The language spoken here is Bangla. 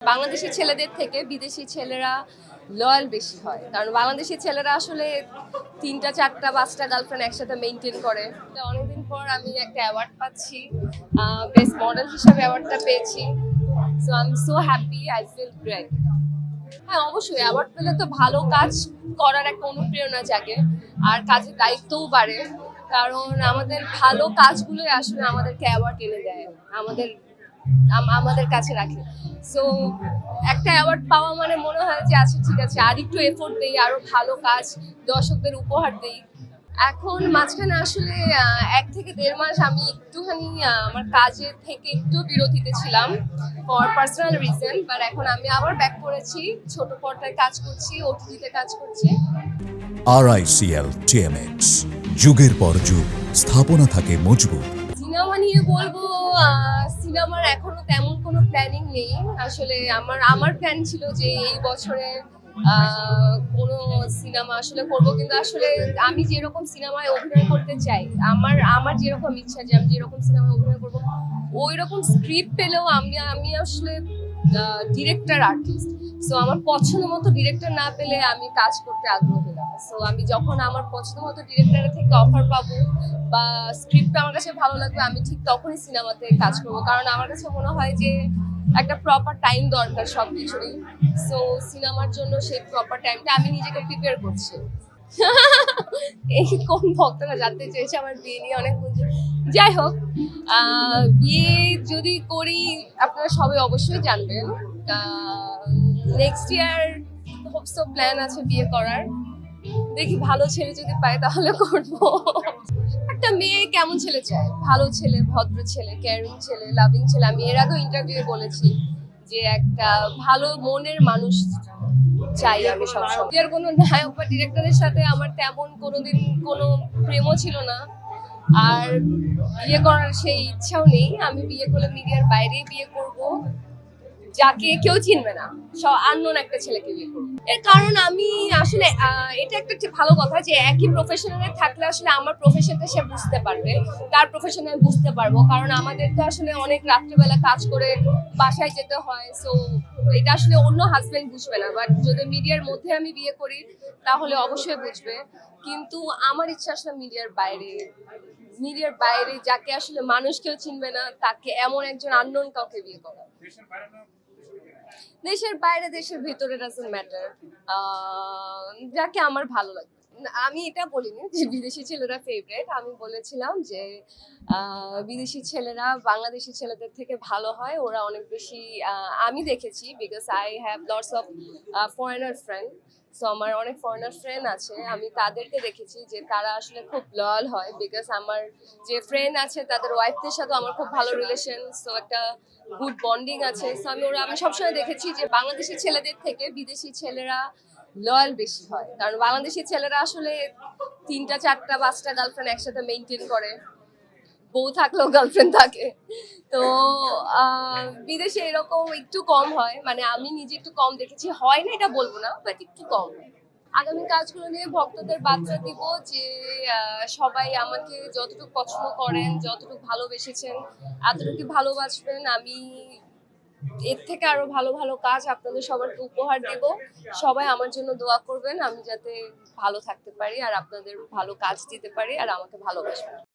বাংলাদেশি ছেলেদের থেকে বিদেশি ছেলেরা লয়াল বেশি হয়। কারণ বাংলাদেশি ছেলেরা আসলে তিনটা, চারটা, পাঁচটা গার্লফ্রেন্ড একসাথে মেনটেন করে। অনেকদিন পর আমি একটা অ্যাওয়ার্ড পাচ্ছি বেস্ট মডেল হিসাবে অ্যাওয়ার্ডটা পেয়েছি। So I am so happy I feel great হ্যাঁ অবশ্যই অ্যাওয়ার্ড পেলে তো ভালো কাজ করার একটা অনুপ্রেরণা জাগে, আর কাজের দায়িত্বও বাড়ে। কারণ আমাদের ভালো কাজগুলোই আসলে আমাদেরকে অ্যাওয়ার্ড এনে দেয়, আমাদের আম- আমাদের কাছে রাখে। সো একটা অ্যাওয়ার্ড পাওয়া মানে মনে হয় যে আচ্ছা ঠিক আছে আর একটু এফোর্ট দেই আরও ভালো কাজ দর্শকদের উপহার দেই। এখন মাঝখানে আসলে এক থেকে দেড় মাস আমি একটুখানি আমার কাজের থেকে একটু বিরতিতে ছিলাম ফর পার্সোনাল রিজন বাট এখন আমি আবার ব্যাক করেছি। ছোট পর্দায় কাজ করছি ওটিটিতে কাজ করছি। আরআইসিএল টিএমএক্স যুগের পর যুগ স্থাপনা থাকে মজবুত। সিনেমা নিয়ে বলব সিনেমার এখনও তেমন কোনো প্ল্যানিং নেই। আসলে আমার আমার প্ল্যান ছিল যে এই বছরে কোনো সিনেমা আসলে করব। কিন্তু আসলে আমি যেরকম সিনেমায় অভিনয় করতে চাই, আমার আমার যেরকম ইচ্ছা যে আমি যেরকম সিনেমায় অভিনয় করব ওই রকম স্ক্রিপ্ট পেলেও আমি আমি আসলে ডিরেক্টর আর্টিস্ট সো আমার পছন্দ মতো ডিরেক্টর না পেলে আমি কাজ করতে আগ্রহী না। সো আমি যখন আমার পছন্দ মতো ডিরেক্টরের থেকে অফার পাবো বা স্ক্রিপ্ট আমার কাছে ভালো লাগবে, আমি ঠিক তখনই সিনেমাতে কাজ করব। কারণ আমার কাছে মনে হয় যে একটা প্রপার টাইম দরকার সব কিছুরই সো সিনেমার জন্য সেই প্রপার টাইমটা আমি নিজেকে প্রিপেয়ার করছি। এই কোন ভক্তরা জানতে চেয়েছে আমার বিয়ে নিয়ে অনেক যাই হোক বিয়ে যদি করি আপনারা সবাই অবশ্যই জানবেন। নেক্সট ইয়ার হোপসো প্ল্যান আছে বিয়ে করার। দেখি ভালো ছেলে যদি পাই তাহলে করব। একটা মেয়ে কেমন ছেলে চায়? ভালো ছেলে, ভদ্র ছেলে কেয়ারিং ছেলে লাভিং ছেলে। আমি এর আগেও ইন্টারভিউ বলেছি যে একটা ভালো মনের মানুষ চাই আমি সবসময়। এর কোনো নায়ক বা ডিরেক্টরের সাথে আমার তেমন কোনোদিন কোনো প্রেমও ছিল না। আর বিয়ে করার সেই ইচ্ছাও নেই। আমি বিয়ে করলে মিডিয়ার বাইরেই বিয়ে করব। যাকে কেউ চিনবে না আননোন একটা ছেলেকে বিয়ে এর কারণ আমি আসলে এটা একটা ভালো কথা যে একই প্রফেশনালে থাকলে আসলে আমার প্রফেশনটা সে বুঝতে পারবে, তার প্রফেশনে আমি বুঝতে পারব। কারণ আমাদের তো আসলে অনেক রাত্রিবেলা কাজ করে বাসায় যেতে হয় সো এটা আসলে অন্য হাজবেন্ড বুঝবে না। বাট যদি মিডিয়ার মধ্যে আমি বিয়ে করি, তাহলে অবশ্যই বুঝবে। কিন্তু আমার ইচ্ছা আসলে মিডিয়ার বাইরে মিডিয়ার বাইরে যাকে আসলে মানুষ কেউ চিনবে না, তাকে এমন একজন আননোন কাউকে বিয়ে করা। দেশের বাইরে দেশের ভিতরে ডাজেন্ট ম্যাটার যাকে আমার ভালো লাগে আমি এটা বলিনি যে বিদেশি ছেলেরা ফেভারেট আমি বলেছিলাম যে বিদেশি ছেলেরা বাংলাদেশি ছেলেদের থেকে ভালো হয়। ওরা অনেক বেশি আমি দেখেছি because I have lots of foreigner friend so আমার অনেক ফরেনার ফ্রেন্ড আছে। আমি তাদেরকে দেখেছি যে তারা আসলে খুব লয়াল হয় বিকজ আমার যে ফ্রেন্ড আছে, তাদের ওয়াইফদের সাথে আমার খুব ভালো রিলেশন সো একটা গুড বন্ডিং আছে। সো আমি ওরা, আমি সবসময় দেখেছি যে বাংলাদেশি ছেলেদের থেকে বিদেশি ছেলেরা লয়াল বেশি হয়। কারণ বাংলাদেশি ছেলেরা আসলে তিনটা, চারটা, পাঁচটা গার্লফ্রেন্ড একসাথে মেনটেন করে। বউ থাকলেও গার্লফ্রেন্ড থাকে। তো বিদেশে এরকম একটু কম হয়। মানে আমি নিজে একটু কম দেখেছি। হয় না, এটা বলব না বাট একটু কম। আগামী কাজগুলো নিয়ে ভক্তদের বার্তা দিব যে সবাই আমাকে যতটুকু পছন্দ করেন, যতটুকু ভালোবেসেছেন এতটুকু ভালোবাসবেন। আমি এর থেকে আরও ভালো ভালো কাজ আপনাদের সবাইকে উপহার দেব। সবাই আমার জন্য দোয়া করবেন, আমি যাতে ভালো থাকতে পারি আর আপনাদের ভালো কাজ দিতে পারি আর আমাকে ভালোবাসবেন।